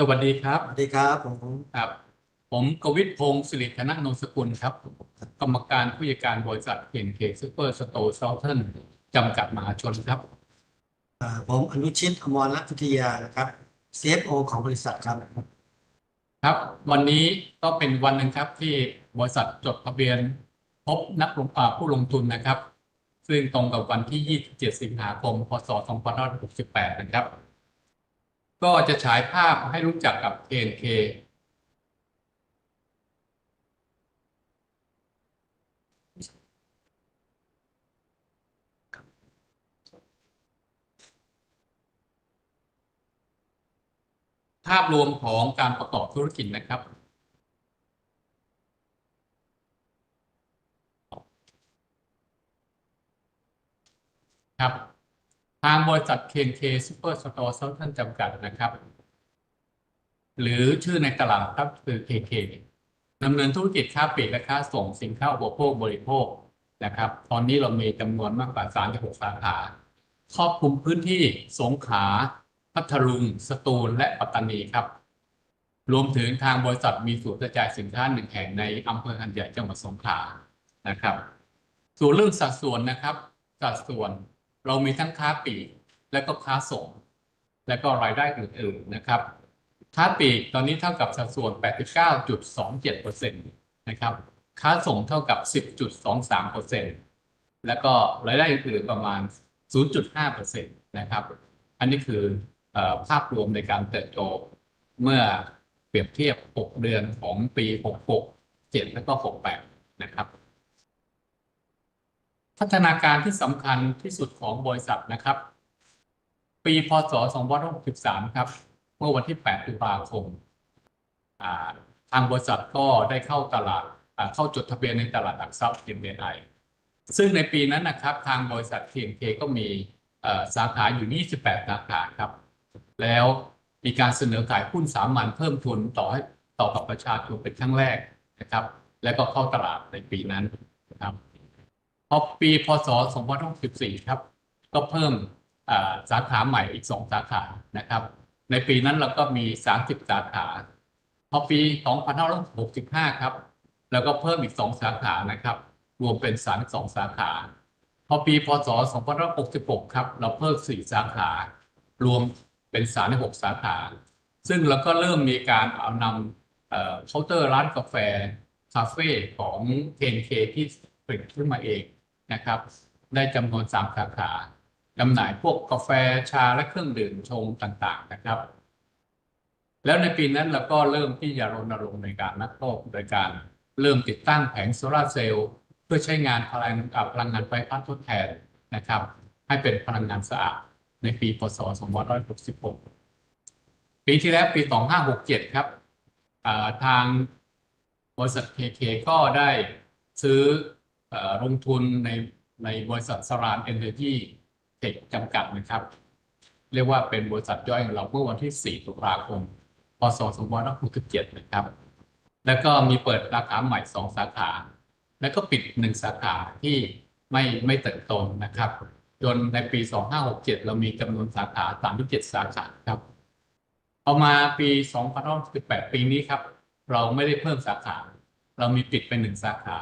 สวัสดีครับ สวัสดีครับผมครับ ผมกวิทพงศ์สิริธนนนสกุลครับ กรรมการผู้จัดการบริษัทเคนเคซูเปอร์สโตร์เซาเทิร์นจำกัดมหาชนครับอ่าผมอนุชิตอมรรัตน์พิทยานะครับ CFO ของบริษัทครับ ครับ วันนี้ก็เป็นวันหนึ่งครับที่บริษัทจดทะเบียนพบนักลงอ่าผู้ลงทุนนะครับ ซึ่งตรงกับวันที่ 27 สิงหาคม พศ 2568 นะครับ ก็จะฉายภาพให้รู้จักกับ KNK ภาพรวมของการประกอบธุรกิจนะครับ ครับ ทางบริษัท KNK Super Store Southern จำกัดนะครับ หรือชื่อในตลาดครับคือ KK ดำเนินธุรกิจค้าปลีกและค้าส่งสินค้าอุปโภคบริโภคนะครับ ตอนนี้เรามีจำนวนมากกว่า36สาขาครอบคลุมพื้นที่สงขลาพัทลุง สตูล และปัตตานีครับ รวมถึงทางบริษัทมีศูนย์กระจายสินค้าหนึ่งแห่งในอำเภอหันใหญ่จังหวัดสงขลานะครับ ส่วนเรื่องสัดส่วนนะครับ สัดส่วน เรามีทั้งค้าปลีกและก็ค้าส่ง และก็รายได้อื่นๆนะครับ ค้าปลีกตอนนี้เท่ากับสัดส่วน 89.27%นะครับ ค้าส่งเท่ากับ 10.23%แล้วก็รายได้อื่นๆประมาณ 0.5%นะครับ อันนี้คืออภาพรวมในการเติบโตเมื่อเปรียบเทียบ 6 เดือนของปี 66 7 แล้วก็ 68 นะครับ พัฒนาการที่สำคัญที่สุดของบริษัทนะครับ ปีพศ 2563 ครับ เมื่อวันที่ 8 ตุลาคมาทางบริษัทก็ได้เข้าตลาดเข้าจดทะเบียนในตลาดหลักทรัพย์ MBI ซึ่งในปีนั้นนะครับ ทางบริษัท TMK ก็มีสาขาอยู่ 28 สาขาครับ แล้วมีการเสนอขายหุ้นสามัญเพิ่มทุนต่อให้ต่อกับประชาชนเป็นครั้งแรกนะครับ แล้วก็เข้าตลาดในปีนั้น พอปีพศ2564 ครับ ก็เพิ่มสาขาใหม่อีก 2 สาขานะครับ ในปีนั้นเราก็มี 30 สาขา พอปี 2565 ครับ แล้วก็เพิ่มอีก 2 สาขานะครับ รวมเป็น 32 สาขา พอปี พศ 2566 ครับ เราเพิ่ม 4 สาขา รวมเป็น 36 สาขา ซึ่งเราก็เริ่มมีการเอานำเคาน์เตอร์ร้านกาแฟ คาเฟ่ของ KNK ที่ผลิตขึ้นมาเอง นะครับ ได้จำนวน 3 สาขาจำหน่ายพวกกาแฟชาและเครื่องดื่มชงต่างๆนะครับ แล้วในปีนั้นเราก็เริ่มที่จะรณรงค์ในการนักโลกโดยการเริ่มติดตั้งแผงโซลาร์เซลล์เพื่อใช้งานพลังอ่าพลังงานไฟฟ้าทดแทนนะครับ ให้เป็นพลังงานสะอาดในปีพศ 2566 ปีที่แล้วปี 2567 ครับทางบริษัท KK ก็ได้ซื้อ ลงทุนในในบริษัทสรานเอนเนอร์จีเทคจำกัดนะครับ เรียกว่าเป็นบริษัทย่อยของเราเมื่อวันที่ 4 ตุลาคม พศ 2567 นะครับ แล้วก็มีเปิดสาขาใหม่ 2 สาขา แล้วก็ปิด 1 สาขาที่ไม่ไม่เติบโตนะครับจนในปี 2567 เรามีจำนวนสาขา 37 สาขาครับเอามาปี2518 ปีนี้ครับ เราไม่ได้เพิ่มสาขา เรามีปิดไปหนึ่งสาขา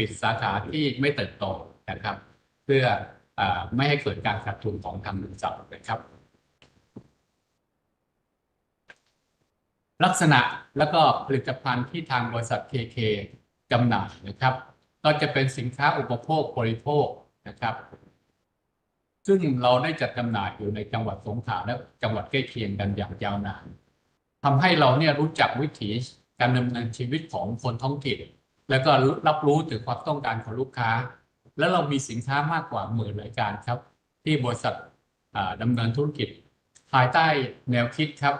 ปิดสาขาที่ไม่เติบโตนะครับ เพื่ออไม่ให้เกิดการขาดทุนของทางบริษัทนะครับ ลักษณะแล้วก็ผลิตภัณฑ์ที่ทางบริษัท KK จำหน่ายนะครับ ก็จะเป็นสินค้าอุปโภคบริโภคนะครับ ซึ่งเราได้จัดจำหน่ายอยู่ในจังหวัดสงขลาและจังหวัดใกล้เคียงกันอย่างยาวนานทำให้เราเนี่ยรู้จักวิถีการดำเนินชีวิตของคนท้องถิ่น แล้วก็รับรู้ถึงความต้องการของลูกค้า แล้วเรามีสินค้ามากกว่าหมื่นรายการครับ ที่บริษัทอ่าดำเนินธุรกิจ ภายใต้แนวคิดครับ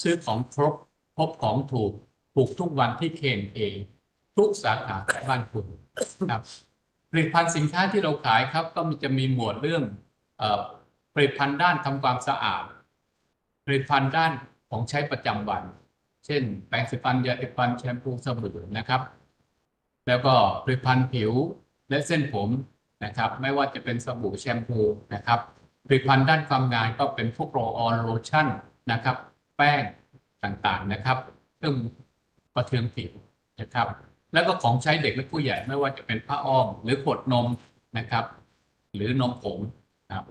ซื้อของครบพบของถูกถูกทุกวันที่เคนเองทุกสาขาของบ้านคุณครับผลิตภัณฑ์สินค้าที่เราขายครับ ก็มีจะมีหมวดเรื่องผลิตภัณฑ์ด้านทำความสะอาดผลิตภัณฑ์ด้านของใช้ประจำวัน เช่น แปรงสีฟันยาสีฟันแชมพูสบู่นะครับ แล้วก็ผลิตภัณฑ์ผิวและเส้นผมนะครับ ไม่ว่าจะเป็นสบู่แชมพูนะครับผลิตภัณฑ์ด้านความงานก็เป็นพวกโรออนโลชั่นนะครับ แป้งต่างๆนะครับเครื่องประเทืองผิวนะครับ แล้วก็ของใช้เด็กและผู้ใหญ่ไม่ว่าจะเป็นผ้าอ้อม หรือขวดนมนะครับ หรือนมผงนะครับ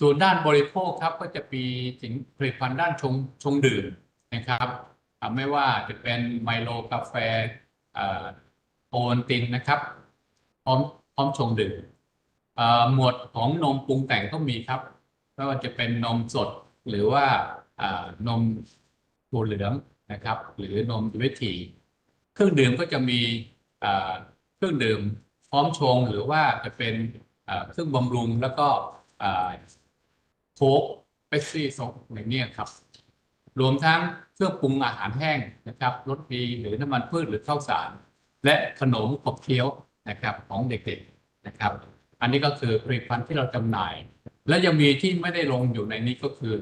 ส่วนด้านบริโภคครับก็จะมีสินผลิตภัณฑ์ด้านชงชงดื่มนะครับ ไม่ว่าจะเป็นไมโลกาแฟ โอวัลตินนะครับ พร้อมพร้อมชงดื่มหมวดของนมปรุงแต่งก็มีครับไม่ว่าจะเป็นนมสดหรือว่านมถั่วเหลืองนะครับ หรือนมวิถีเครื่องดื่มก็จะมีเครื่องดื่มพร้อมชงหรือว่าจะเป็นเครื่องบำรุงแล้วก็โค้กเป๊ปซี่ซงอย่างเนี้ยครับ รวมทั้งเครื่องปรุงอาหารแห้งนะครับรสดีหรือน้ำมันพืชหรือข้าวสาร และขนมขบเคี้ยวนะครับของเด็กๆนะครับ อันนี้ก็คือผลิตภัณฑ์ที่เราจำหน่าย และยังมีที่ไม่ได้ลงอยู่ในนี้ก็คือ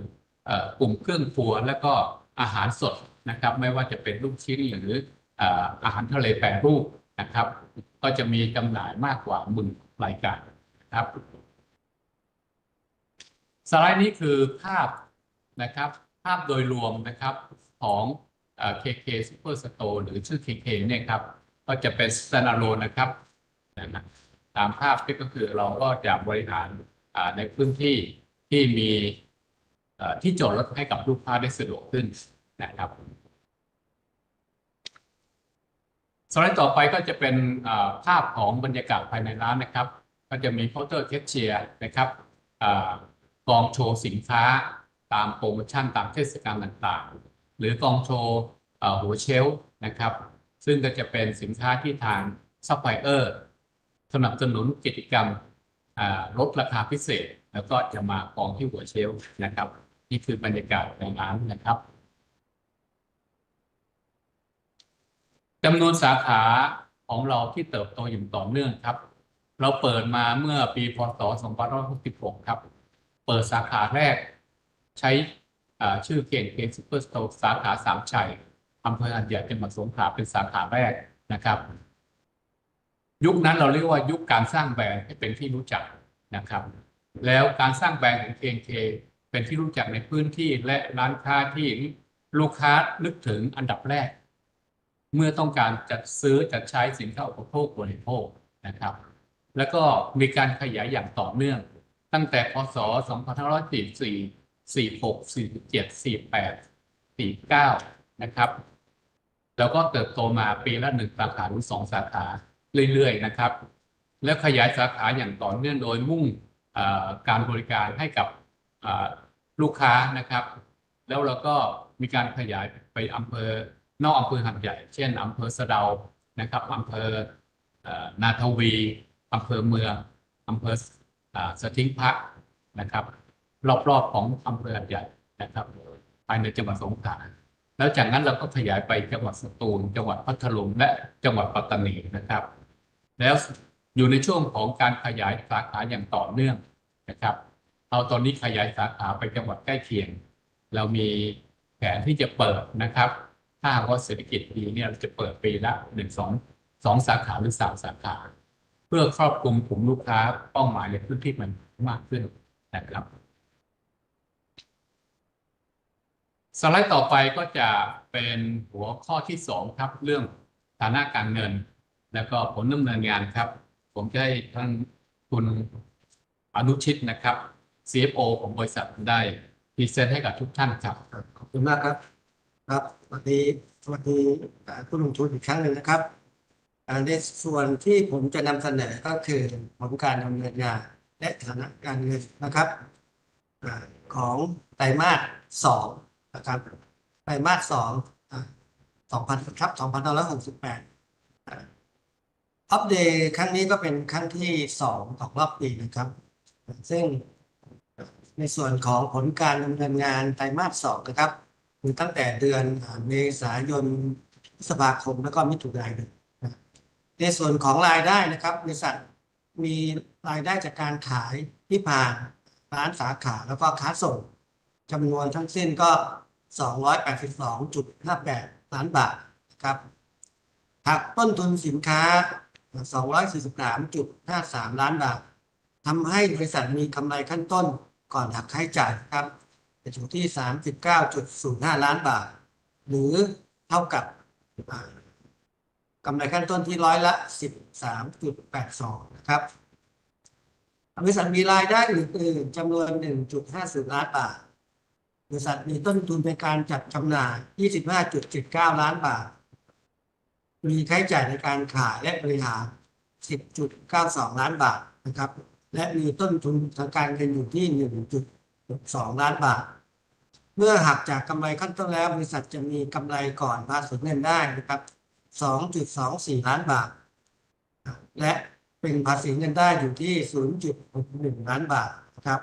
อกลุ่มเครื่องครัวและก็อาหารสดนะครับ ไม่ว่าจะเป็นลูกชิ้นหรืออาหารทะเลแปรรูปนะครับ ก็จะมีจำหน่ายมากกว่าหมื่นรายการนะครับสไลด์นี้คือภาพนะครับ ภาพโดยรวมนะครับของเอ่อ KK Super Store หรือชื่อ KK เนี่ยครับ ก็จะเป็น standalone นะครับ ตามภาพที่ก็คือเราก็จะบริหารในพื้นที่ที่มีที่จอดรถให้กับลูกค้าได้สะดวกขึ้นนะครับสไลด์ต่อไปก็จะเป็นภาพของบรรยากาศภายในร้านนะครับ ก็จะมีเคาน์เตอร์แคชเชียร์นะครับกองโชว์สินค้าตามโปรโมชั่นตามเทศกาลต่างๆ หรือกองโชว์หัวเชลนะครับ ซึ่งก็จะเป็นสินค้าที่ทางซัพพลายเออร์สนับสนุนกิจกรรมลดราคาพิเศษ แล้วก็จะมากองที่หัวเชลฟ์นะครับ นี่คือบรรยากาศในร้านนะครับจำนวนสาขาของเราที่เติบโตอย่างต่อเนื่องครับ เราเปิดมาเมื่อปีพศ 2566 ครับ เปิดสาขาแรกใช้ชื่อเคนเคนซูเปอร์สโตร์สาขาสามชัย อำเภอหัดใหญ่จังหวัดสงขลาเป็นสาขาแรกนะครับ ยุคนั้นเราเรียกว่ายุคการสร้างแบรนด์ให้เป็นที่รู้จักนะครับ แล้วการสร้างแบรนด์ของ KNK เป็นที่รู้จักในพื้นที่และร้านค้าที่ลูกค้านึกถึงอันดับแรก เมื่อต้องการจัดซื้อจัดใช้สินค้าอุปโภคบริโภคนะครับ แล้วก็มีการขยายอย่างต่อเนื่อง ตั้งแต่พศ 2544 46 47 48 49 นะครับ แล้วก็เติบโตมาปีละหนึ่งสาขาหรือสองสาขาเรื่อยๆนะครับ แล้วขยายสาขาอย่างต่อเนื่องโดยมุ่งการบริการให้กับลูกค้านะครับ แล้วเราก็มีการขยายไปอำเภอนอกอำเภอหัดใหญ่ เช่นอำเภอสะเดานะครับอำเภออนาทวีอำเภอเมืองอำเภออสถิงพระนะครับ รอบๆของอำเภอหัดใหญ่นะครับภายในจังหวัดสงขลา แล้วจากนั้นเราก็ขยายไปจังหวัดสตูล จังหวัดพัทลุงและจังหวัดปัตตานีนะครับ แล้วอยู่ในช่วงของการขยายสาขาอย่างต่อเนื่องนะครับ เอาตอนนี้ขยายสาขาไปจังหวัดใกล้เคียง เรามีแผนที่จะเปิดนะครับถ้าว่าเศรษฐกิจดีเนี่ยเราจะเปิดปีละหนึ่งสองสองสาขาหรือสามสาขา เพื่อครอบคลุมกลุ่มลูกค้าเป้าหมายในพื้นที่มันมากขึ้นนะครับ สไลด์ต่อไปก็จะเป็นหัวข้อที่สองครับเรื่องฐานะการเงิน แล้วก็ผลดำเนินงานครับ ผมจะให้ท่านคุณอนุชิตนะครับ CFO ของบริษัทได้พรีเซนต์ให้กับทุกท่านครับ ขอบคุณมากครับ ครับสวัสดีสวัสดีผู้ลงทุนอีกครั้งหนึ่งนะครับในส่วนที่ผมจะนำเสนอก็คือผลการดำเนินงานและฐานะการเงินนะครับ ของไตรมาสสอง นะครับไตรมาสสองสองพันครับสองพันห้าร้อยหกสิบแปดอัปเดตครั้งนี้ก็เป็นครั้งที่สองของรอบปีนะครับ ซึ่งในส่วนของผลการดำเนินงานไตรมาสสองนะครับคือตั้งแต่เดือนเมษายนพฤษภาคมแล้วก็มิถุนายนในส่วนของรายได้นะครับบริษัทมีรายได้จากการขายที่ผ่านร้านสาขาแล้วก็ค้าส่ง จำนวนทั้งสิ้นก็ 282.58 ล้านบาทนะครับหักต้นทุนสินค้า 243.53 ล้านบาททำให้บริษัทมีกำไรขั้นต้นก่อนหักค่าใช้จ่ายครับอยู่ที่ 39.05 ล้านบาท หรือเท่ากับกำไรขั้นต้นที่ร้อยละสิบสามจุดแปดสองนะครับบริษัทมีรายได้อื่นๆจำนวนหนึ่งจุดห้าสิบล้านบาท บริษัทมีต้นทุนในการจัดจำหน่ายยี่สิบห้าจุดเจ็ดเก้าล้านบาท มีค่าใช้จ่ายในการขายและบริหารสิบจุดเก้าสองล้านบาทนะครับ และมีต้นทุนทางการเงินอยู่ที่หนึ่งจุดสองล้านบาท เมื่อหักจากกำไรขั้นต้นแล้ว บริษัทจะมีกำไรก่อนภาษีเงินได้นะครับสองจุดสองสี่ล้านบาท และเป็นภาษีเงินได้อยู่ที่ศูนย์จุดหกหนึ่งล้านบาทนะครับ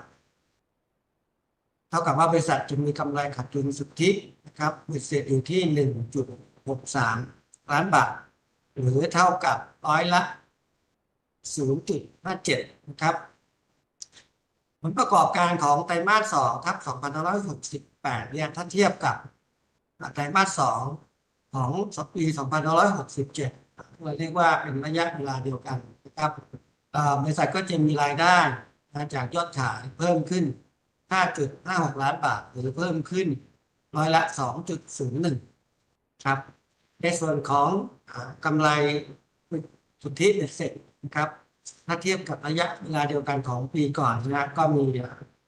เท่ากับว่าบริษัทจะมีกำไรขาดทุนสุทธินะครับบริษัทอยู่ที่หนึ่งจุดหกสามล้านบาท หรือเท่ากับร้อยละ 0.57 นะครับ ผลประกอบการของไตรมาส2ทับ2568 เนี่ยถ้าเทียบกับไตรมาส2ของปี 2567เราเรียกว่าเป็นระยะเวลาเดียวกันนะครับบริษัทก็จะมีรายได้จากยอดขายเพิ่มขึ้น 5.56 ล้านบาท หรือเพิ่มขึ้นร้อยละ 2.01 ครับ ในส่วนของอกำไรสุทธิเสร็จนะครับ ถ้าเทียบกับระยะเวลาเดียวกันของปีก่อนนะก็มี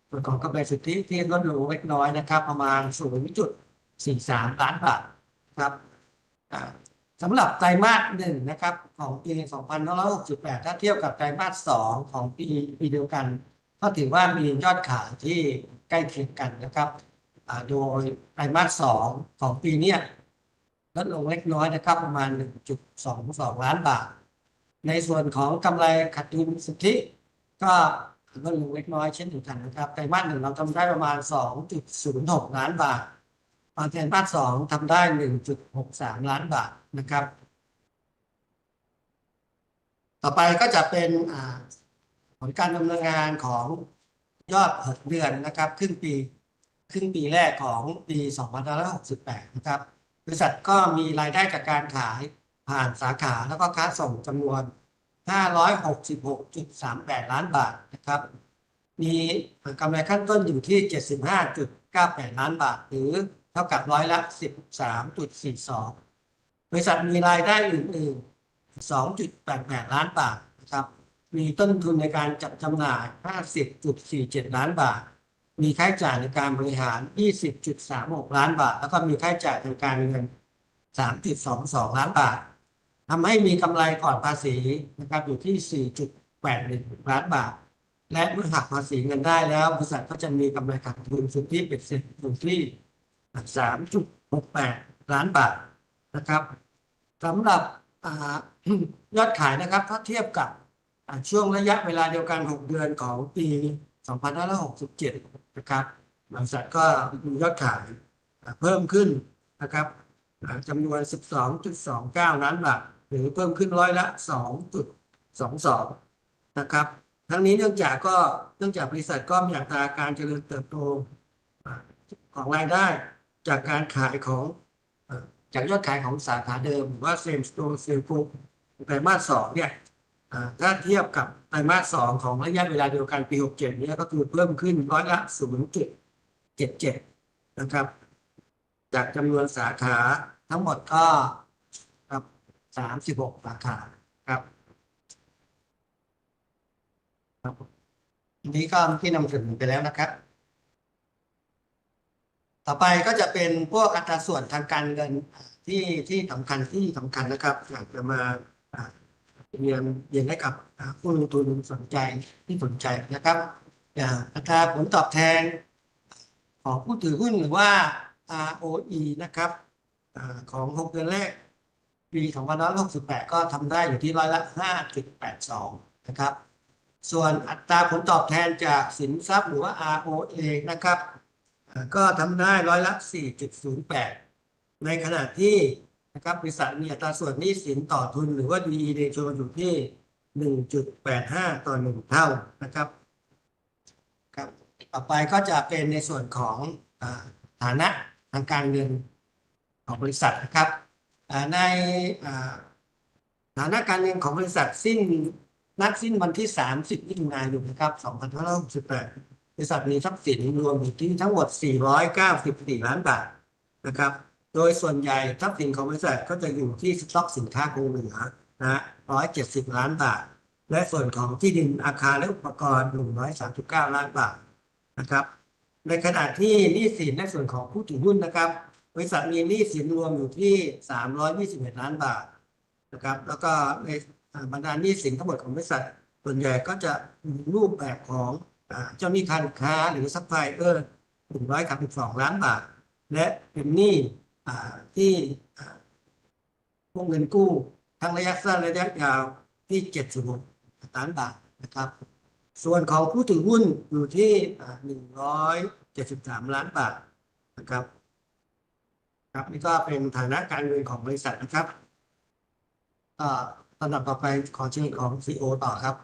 ส่วนของกำไรสุทธิที่ลดลงเล็กน้อยนะครับ ประมาณ 0.43 ล้านบาทครับสำหรับไตรมาสหนึ่งนะครับ ของปี 2568 ถ้าเทียบกับไตรมาสสองของปีปีเดียวกัน ก็ถือว่ามียอดขายที่ใกล้เคียงกันนะครับ โดยไตรมาสสองของปีนี้ลดลงเล็กน้อยนะครับ ประมาณ 1.22 ล้านบาท ในส่วนของกำไรขาดทุนสุทธิ ก็ลดลงเล็กน้อยเช่นเดียวกันนะครับไตรมาสหนึ่งเราทำได้ประมาณ 2.06 ล้านบาทตอนไตรมาสสองทำได้ 1.63 ล้านบาทนะครับ ต่อไปก็จะเป็น ผลการดำเนินงานของยอด 6 เดือนนะครับ ครึ่งปีครึ่งปีแรกของปี 2568 นะครับ บริษัทก็มีรายได้จากการขายผ่านสาขาแล้วก็ค้าส่งจำนวน 566.38 ล้านบาทนะครับ มีกำไรขั้นต้นอยู่ที่ 75.98 ล้านบาท หรือเท่ากับร้อยละ 13.42 บริษัทมีรายได้อื่น ๆ 2.88 ล้านบาทนะครับ มีต้นทุนในการจัดจำหน่าย 50.47 ล้านบาท มีค่าใช้จ่ายในการบริหาร 20.36 ล้านบาท แล้วก็มีค่าใช้จ่ายทางการเงิน 3.22 ล้านบาททำให้มีกำไรก่อนภาษีนะครับอยู่ที่ 4.81 ล้านบาท และเมื่อหักภาษีเงินได้แล้ว บริษัทก็จะมีกำไรขาดทุนสุทธิเป็นเสร็จอยู่ที่ 3.68 ล้านบาทนะครับสำหรับอยอดขายนะครับถ้าเทียบกับ ช่วงระยะเวลาเดียวกัน 6 เดือนของปี 2567 นะครับบริษัทก็มียอดขายเพิ่มขึ้นนะครับจำนวน 12.29 ล้านบาทหรือเพิ่มขึ้นร้อยละ 2.22 นะครับ ทั้งนี้เนื่องจากก็เนื่องจากบริษัทก็มีอัตราการเจริญเติบโตของรายได้จากการขายของจากยอดขายของสาขาเดิมหรือว่า same store sales ในไตรมาสสองเนี่ย ถ้าเทียบกับไตรมาสสองของระยะเวลาเดียวกันปี 67เนี่ยก็คือเพิ่มขึ้นร้อยละ 0.77 นะครับ จากจำนวนสาขาทั้งหมดก็ครับ36 สาขาครับครับนี้ก็ที่นำเสนอไปแล้วนะครับ ต่อไปก็จะเป็นพวกอัตราส่วนทางการเงินที่ที่สำคัญที่สำคัญนะครับอยากจะมา เรียนเรียนให้กับผู้ลงทุนสนใจที่สนใจนะครับอัตราผลตอบแทนของผู้ถือหุ้นหรือว่า ROE นะครับอของหกเดือนแรก ปี2568 ก็ทำได้อยู่ที่ร้อยละ 5.82 นะครับ ส่วนอัตราผลตอบแทนจากสินทรัพย์หรือว่า ROA นะครับ ก็ทำได้ร้อยละ 4.08 ในขณะที่ นะครับบริษัทมีอัตราส่วนหนี้สินต่อทุน หรือว่า DE ratio อยู่ที่ 1.85 ต่อ 1 เท่านะครับครับ ต่อไปก็จะเป็นในส่วนของอฐานะทางการเงินของบริษัทนะครับในฐานะการเงินของบริษัทสิ้นนัดสิ้นวันที่ 30มิถุนายนนะครับ2568บริษัทมีทรัพย์สินรวมอยู่ที่ทั้งหมด 494 ล้านบาทนะครับ โดยส่วนใหญ่ทรัพย์สินของบริษัทก็จะอยู่ที่สต็อกสินค้าคงเหลือนะร้อยเจ็ดสิบล้านบาท และส่วนของที่ดินอาคารและอุปกรณ์หนึ่งร้อยสามสิบเก้าล้านบาทนะครับ ในขณะที่หนี้สินในส่วนของผู้ถือหุ้นนะครับ บริษัทมีหนี้สินรวมอยู่ที่สามร้อยยี่สิบเอ็ดล้านบาทนะครับ แล้วก็ในบรรดาหนี้สินทั้งหมดของบริษัท ส่วนใหญ่ก็จะมีรูปแบบของเจ้าหนี้การค้าหรือซัพพลายเออร์หนึ่งร้อยสองล้านบาท และเป็นหนี้ ที่พวกเงินกู้ทั้งระยะสั้นและระยะยาวที่เจ็ดสิบหกล้านบาทนะครับ ส่วนของผู้ถือหุ้นอยู่ที่หนึ่งร้อยเจ็ดสิบสามล้านบาทนะครับ ครับนี่ก็เป็นฐานะการเงินของบริษัทนะครับอ่าลำดับต่อไปขอเชิญของซีโอต่อครับ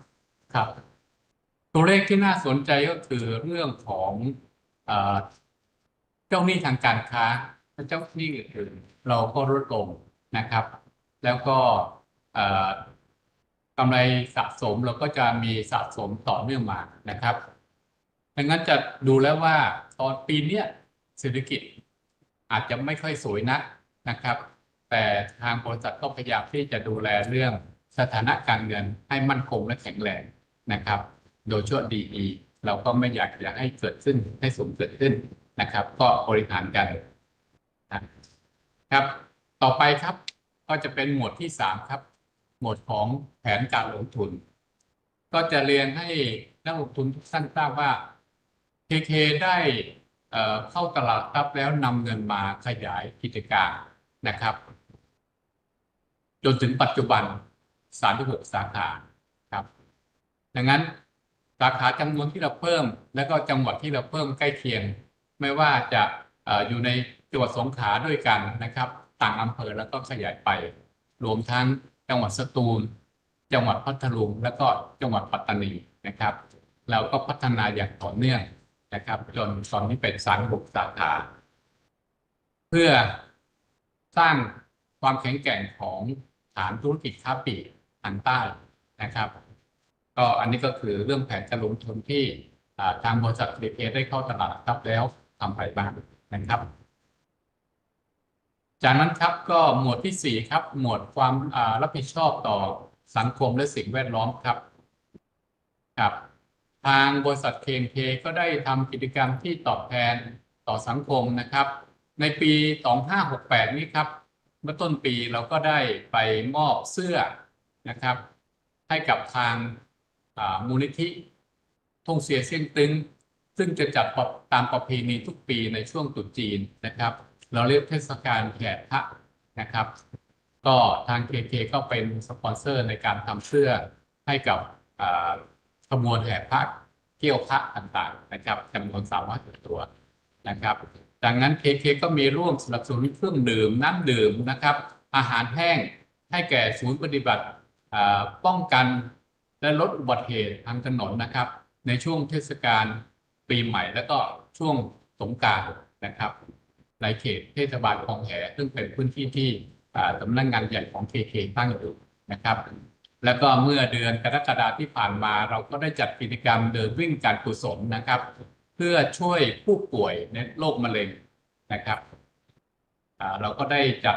ครับ ตัวเลขที่น่าสนใจก็คือเรื่องของเจ้าหนี้ทางการค้า เจ้าหนี้อื่นเราก็ลดลงนะครับ แล้วก็กำไรสะสมเราก็จะมีสะสมต่อเนื่องมานะครับดังนั้นจะดูแล้วว่าตอนปีนี้เศรษฐกิจอาจจะไม่ค่อยสวยนักนะครับ แต่ทางบริษัทก็พยายามที่จะดูแลเรื่องสถานะการเงินให้มั่นคงและแข็งแรงนะครับ โดยช่วงดีเราก็ไม่อยากจะให้เกิดขึ้นให้สูงเกิดขึ้นนะครับ ก็บริหารกัน ครับ ต่อไปครับ ก็จะเป็นหมวดที่สามครับ หมวดของแผนการลงทุน ก็จะเรียนให้นักลงทุนทุกท่านทราบว่า KK ได้เข้าตลาดครับแล้วนำเงินมาขยายกิจการนะครับ จนถึงปัจจุบัน 36 สาขาครับ ดังนั้นสาขาจำนวนที่เราเพิ่ม และก็จังหวัดที่เราเพิ่มใกล้เคียง ไม่ว่าจะอออยู่ใน จังหวัดสงขลาด้วยกันนะครับ ต่างอำเภอแล้วก็ขยายไป รวมทั้งจังหวัดสตูล จังหวัดพัทลุง และก็จังหวัดปัตตานีนะครับ เราก็พัฒนาอย่างต่อเนื่องนะครับ จนตอนนี้เป็นสามหกสาขา เพื่อสร้างความแข็งแกร่งของฐานธุรกิจค้าปลีกทางใต้นะครับ ก็อันนี้ก็คือเรื่องแผนการลงทุนที่ทางบริษัทเดเได้เข้าตลาดหลักทรัพย์แล้วทำไปบ้างนะครับ จากนั้นครับก็หมวดที่สี่ครับ หมวดความรับผิดชอบต่อสังคมและสิ่งแวดล้อมครับครับ ทางบริษัท KNK ก็ได้ทำกิจกรรมที่ตอบแทนต่อสังคมนะครับ ในปี 2568 นี้ครับเมื่อต้นปีเราก็ได้ไปมอบเสื้อนะครับ ให้กับทางมูลนิธิทงเสียเสี่ยงตึง ซึ่งจะจัดตามประเพณีทุกปีในช่วงตรุษจีนนะครับ เราเรียกเทศกาลแห่พระนะครับ ก็ทาง KK ก็เป็นสปอนเซอร์ในการทำเสื้อให้กับขบวนแห่พระเกี่ยวพระต่างๆนะครับจำนวนสามร้อยตัวนะครับ ดังนั้น KK ก็มีร่วมสนับสนุนเครื่องดื่มน้ำดื่มนะครับ อาหารแห้งให้แก่ศูนย์ปฏิบัติป้องกันและลดอุบัติเหตุทางถนนนะครับ ในช่วงเทศกาลปีใหม่ แล้วก็ช่วงสงกรานต์นะครับ ในเขตเทศบาลคลองแหซึ่งเป็นพื้นที่ที่อ่าสำนักงานใหญ่ของ KK ตั้งอยู่นะครับแล้วก็เมื่อเดือนกรกฎาคมที่ผ่านมา เราก็ได้จัดกิจกรรมเดินวิ่งการกุศลนะครับ เพื่อช่วยผู้ป่วยในโรคมะเร็งนะครับเราก็ได้จัด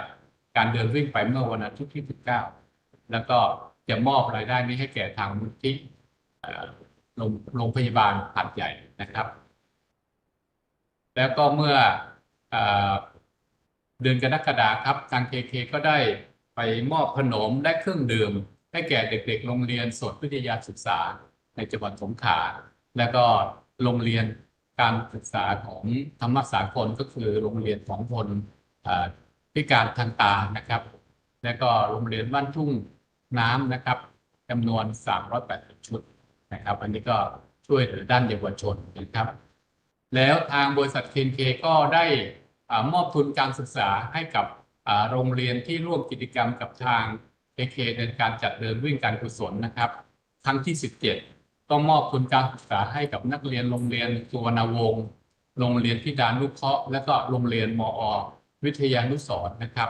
การเดินวิ่งไปเมื่อวันอาทิตย์ที่ 19 แล้วก็จะมอบรายได้นี้ให้แก่ทางมูลที่โรงโรงพยาบาลหัดใหญ่นะครับ แล้วก็เมื่อ เดือนกรกฎาคมครับ ทางเคเคก็ได้ไปมอบขนมและเครื่องดื่ม ให้แก่เด็กๆ โรงเรียนสดวิทยาศึกษาในจังหวัดสงขลาและก็โรงเรียนการศึกษาของธรรมสากลก็คือโรงเรียนของคนพิการทางตานะครับ และก็โรงเรียนบ้านทุ่งน้ำนะครับจำนวน 380 ชุดนะครับ อันนี้ก็ช่วยเหลือด้านเยาวชนนะครับ แล้วทางบริษัท KNK ก็ได้ มอบทุนการศึกษาให้กับโรงเรียนที่ร่วมกิจกรรมกับทาง KK ในการจัดเดินวิ่งการกุศลนะครับ ครั้งที่ 17ก็มอบทุนการศึกษาให้กับนักเรียนโรงเรียนสุวรรณวงศ์โรงเรียนที่ดานุเคราะห์และก็โรงเรียนมอ วิทยานุสรนะครับ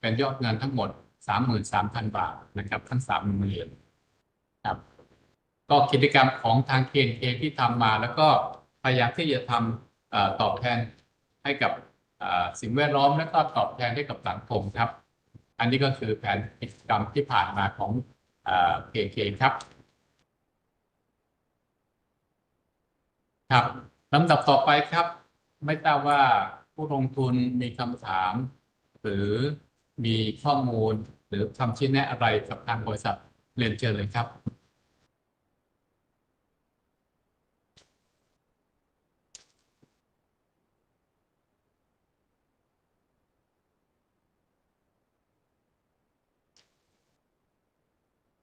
เป็นยอดเงินทั้งหมด 33,000 บาทนะครับทั้ง3โรงเรียนครับก็กิจกรรมของทาง KNK ที่ทำมาแล้วก็พยายามที่จะทำตอบแทนให้กับ สิ่งแวดล้อมและก็ตอบแทนให้กับสังคมครับ อันนี้ก็คือแผนกิจกรรมที่ผ่านมาของเคเคครับ ครับลำดับต่อไปครับ ไม่ทราบว่าผู้ลงทุนมีคำถาม หรือมีข้อมูลหรือคำชี้แนะอะไรกับทางบริษัทเรียนเชิญเลยครับ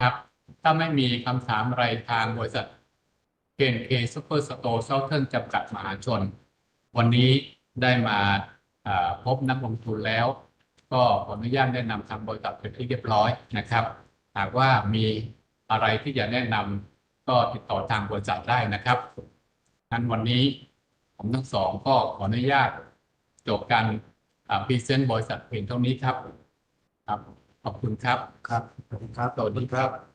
ครับ ถ้าไม่มีคำถามอะไรทางบริษัท KNK Super Store Southern จำกัดมหาชน วันนี้ได้มาอ่าพบนักลงทุนแล้ว ก็ขออนุญาตแนะนำทางบริษัทเป็นที่เรียบร้อยนะครับ หากว่ามีอะไรที่จะแนะนำก็ติดต่อทางบริษัทได้นะครับงั้นวันนี้ผมทั้งสองก็ขออนุญาตจบการพรีเซนต์บริษัทเพียงเท่านี้ครับ ครับ ขอบคุณครับ ครับสวัสดีครับสวัสดีครับ